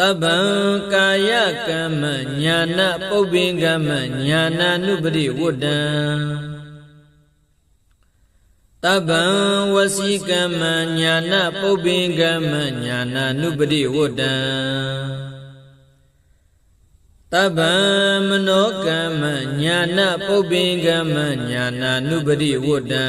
တဗ္ဗံကာယကမ္မညာနာပုပ္ပင်ကမ္မညာနာနုပရိဝတ္တံတဗ္ဗံဝစီကမ္မညာနာပုပ္ပင်ကမ္မညာနာနုပရိဝတ္တံတဗ္ဗံမနောကမ္မညာနာပုပ္ပင်ကမ္မညာနာနုပရိဝတ္တံ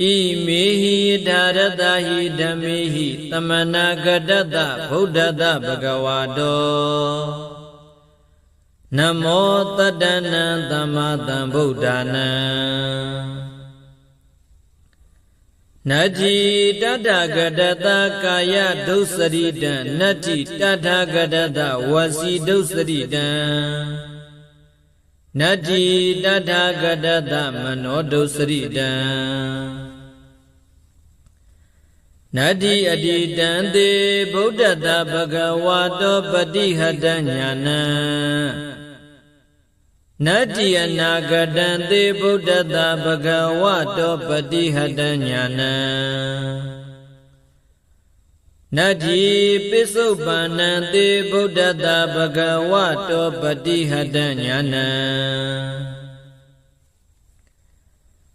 ဣမေဟိဒါရတဟိဓမ္မေဟိသမနာဂတတဗုဒ္ဓတဘဂဝါတောနမောတတ္တနံသမ္မာသမ္ဗုဒ္ဓနာနတ္တိတတ္တဂတတကာယဒုစရိတံနတ္တိတတ္ထဂတတဝစီဒုစရိတံနတ္တိတတ္ထဂတတမနောဒုစရိတံ နတ္တိအတိတံသေဗုဒ္ဓတဘဂဝါတောပတိဟတညာနံနတ္တိအနာဂတံသေဗုဒ္ဓတဘဂဝါတောပတိဟတညာနံနတ္တိပိစုပန္နံသေဗုဒ္ဓတဘဂဝါတောပတိဟတညာနံ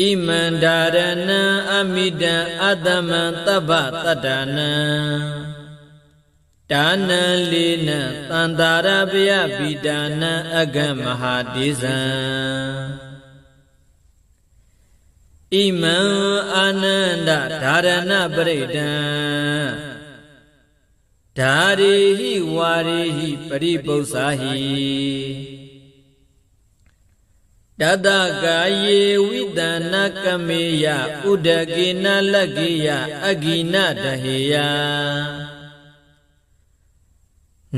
ဣမန္ဒာရဏံအမိတံအတ္တမံတပ္ပတတ္တနံဒါနံလေးနံတန္တာရပယပိတာနံအဂမဟာတိဇံဣမံအာနန္ဒဓာရဏပရိဒံဓာရိဟိဝါရိဟိပရိပု္ပ္ပာဟိ တတကာယေဝိတနာကမေယဥဒကေနလကိယအဂိနတဟေယ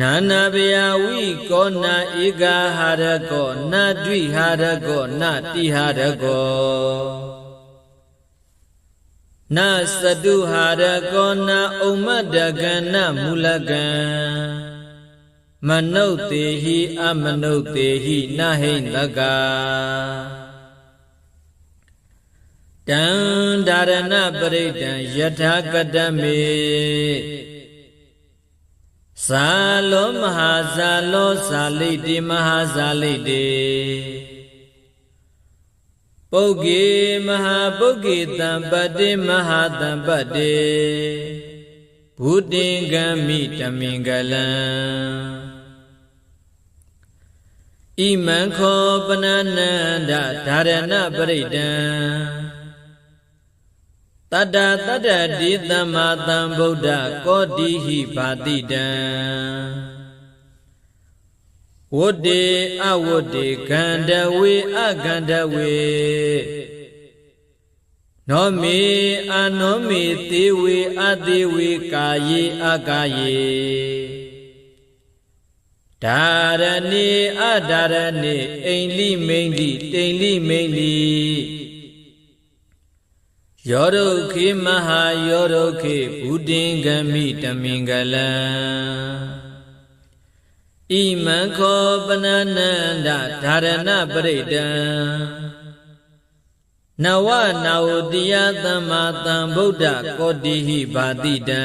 နာနာဗျာဝိကောနာဧကဟာရကောနာဒွိဟာရကောနာတိဟာရကောနနသတုဟာရကောနာဥမ္မတကနမူလကံ မနုဿေဟိအမနုဿေဟိနဟိန္တကတံဒါရဏပရိဒံယထာကတမေဇာလောမဟာဇာလောဇာလိတိမဟာဇာလိတိပုဂ္ဂေမဟာပုဂ္ဂေတံပတ္တိမဟာတံပတ္တိဘုတင်ကမိတမင်္ဂလံ ဣမံခောပနနန္ဒဒါရဏပရိဒံတတ္တတတ္တတိသမ္မာသမ္ဗုဒ္ဓကောတိဟိဘာတိတံဝတ္တေအဝတ္တေခန္ဓဝေအခန္ဓဝေနောမေအနောမေသေဝေအသေးဝေကာယေအကာယေ ဒါရဏေအဒါရဏေအိန္လိမိန်လိတိန်လိမိန်လိယောဒုခေမဟာယောဒုခေဘုဒ္ဓင်္ဂမိတမင်္ဂလံဣမံခောပနနန္ဒဒါရဏပရိဒံနဝနာဝတိယသမ္မာသမ္ဗုဒ္ဓကောတိဟိဘာတိတံ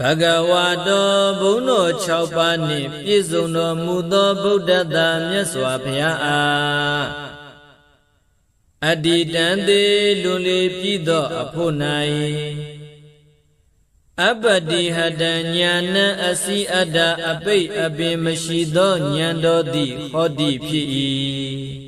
ဘဂဝါတော်ဘုန်းတော်6ပါးနှင့်ပြည့်စုံတော်မူသောဗုဒ္ဓသာမြတ်စွာဘုရားအားအတ္တိတံသေးလွန်လေပြည်သောအဖို့၌အပတိဟတံညာဏအစီအတ္တအပိတ်အပင်မရှိသောဉာဏ်တော်သည်ဟောတိဖြစ်၏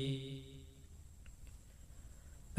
ဘ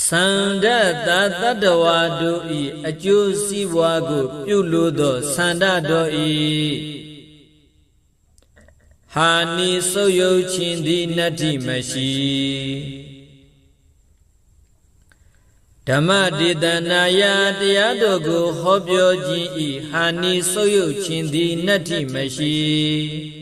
သန္ဒတတတ္တဝါတို့ဤအကျိုးစီးပွားကို ပြုလို့သောသန္ဒတော်ဤဟာနိဆုပ်ယုတ်ခြင်းသည်နတ္တိမရှိဓမ္မဒေသနာယတရားတော်ကိုဟောပြောခြင်းဤဟာနိဆုပ်ယုတ်ခြင်းသည်နတ္ထိမရှိ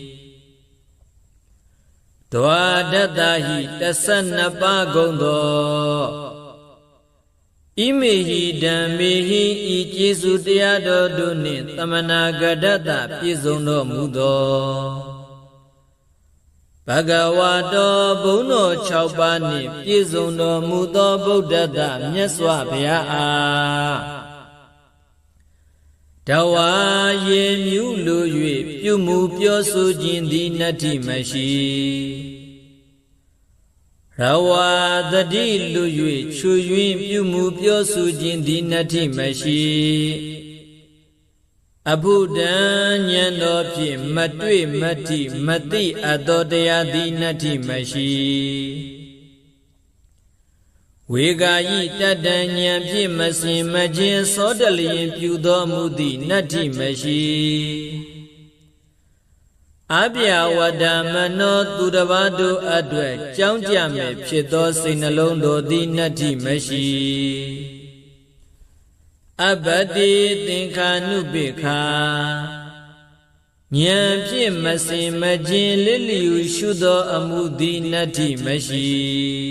ဒွါဒတ္တဟိ12ပါးကုန်သောဣမေဟိဓမ္မေဟိဤကျေစုတရားတော်တို့နှင့်တမနာဂဒတ္တပြည့်စုံတော်မူသောဘဂဝါတော်ဘုန်းတော်6ပါးနှင့်ပြည့်စုံတော်မူသောဗုဒ္ဓတမြတ်စွာဘုရားအား တဝါရေမြူးလို၍ပြုမှုပြောဆိုခြင်းသည်နတ္ထိမရှိရဝါတတိလူ၍ချွယွင်းပြုမှုပြောဆိုခြင်းသည်နတ္ထိမရှိအဘုဒ္ဓံဉာဏ်တော်ဖြင့်မတွေ့မတိမသိအပ်သောတရားသည်နတ္ထိမရှိ ဝေဂာယိတတဉ္ဉံဖြင့်မစင်မခြင်းစောတလျင်ပြုတော်မူသည့်နတ္ထိမရှိအပြဝဒ္ဓမနောသူတစ်ပါးတို့အတွက်ကြောင်းကြမဲ့ဖြစ်သောစိတ်နှလုံးတို့သည်နတ္ထိမရှိအဘတိသင်္ခာနုပိခာဉာဏ်ဖြင့်မစင်မခြင်းလစ်လျူရှုသောအမှုသည်နတ္ထိမရှိ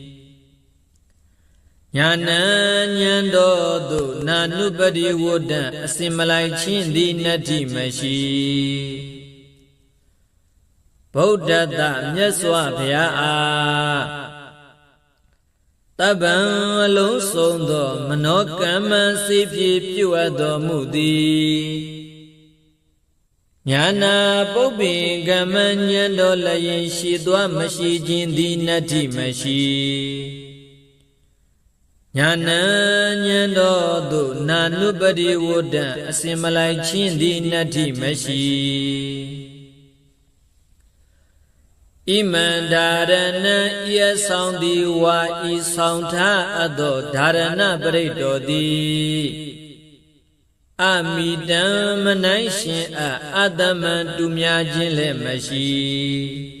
ညာဏဉဏ်တော်သို့နာနုပတိဝဒ္ဒံအစင်မလိုက်ချင်းသည်နတ္တိမရှိဗုဒ္ဓတမြတ်စွာဘုရားအားတပ္ပံအလုံးစုံသော မနောကမ္မစိဖြစ်ပြုအပ်တော်မူသည်ညာနာပုပ္ပိကမ္မဉဏ်တော်လည်းရှိသွားမရှိခြင်းသည်နတ္တိမရှိ ညာဏဉဏ်တော်သို့နာနုပတိဝဒ္ဒံအစင်မလိုက်ချင်းသည်နတ္ထိမရှိဣမန္ဒာရဏံဤအဆောင်သည်ဝါဤဆောင်ထားအပ်သောဓာရဏပရိတ်တော်သည်အမိတံမနိုင်ရှင်အအတ္တမံတူများခြင်းလည်းမရှိ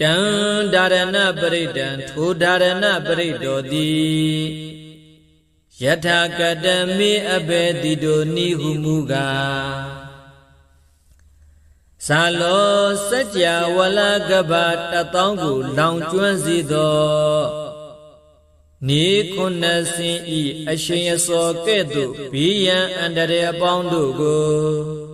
တံဒါရဏပရိဒံထိုဒါရဏပရိတောတိယထာကတမေအဘေတိတောနိဟုမူကားဇာလောစัจ java ဝလကဘာတတောင်းကိုလောင်ကျွမ်းစေသောနေခုနစင်ဤအရှင်အစောကဲ့သို့ဘေးရန်အန္တရာယ်အပေါင်းတို့ကို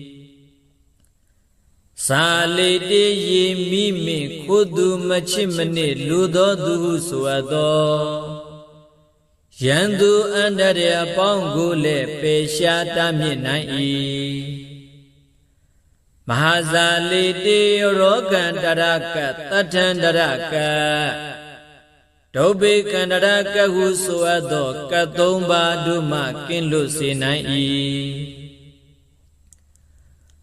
သာလေတေယေမိမိခိုသူမချစ်မနစ်လူသောသူဆိုအပ်သောယံသူအန္တရာအပေါင်းကိုလည်းပေရှားတမြင့်နိုင်၏မဟာဇာလိတေရောကန္တရကတထန္တရကဒုဗ္ဗေကန္တရကဟုဆိုအပ်သောကသုံးပါးတို့မှကင်းလွတ်စေနိုင်၏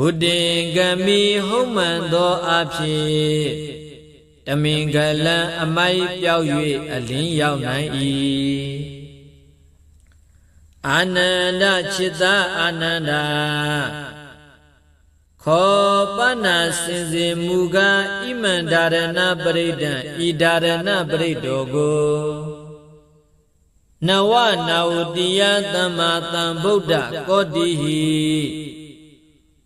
ဘုဒ္ဓင်ကမိဟုတ်မှန်သောအဖြစ်တမင်္ဂလံအမိုက်ပြောက်၍အလင်းရောက်နိုင်၏အာနန္ဒจิตာအာနန္ဒာခောပနာစင်စင်မူကားဣမန္ဒါရဏပရိဒံဤဒါရဏပရိတောကိုနဝနာဝတိယသမ္မာသမ္ဗုဒ္ဓကောတိဟိ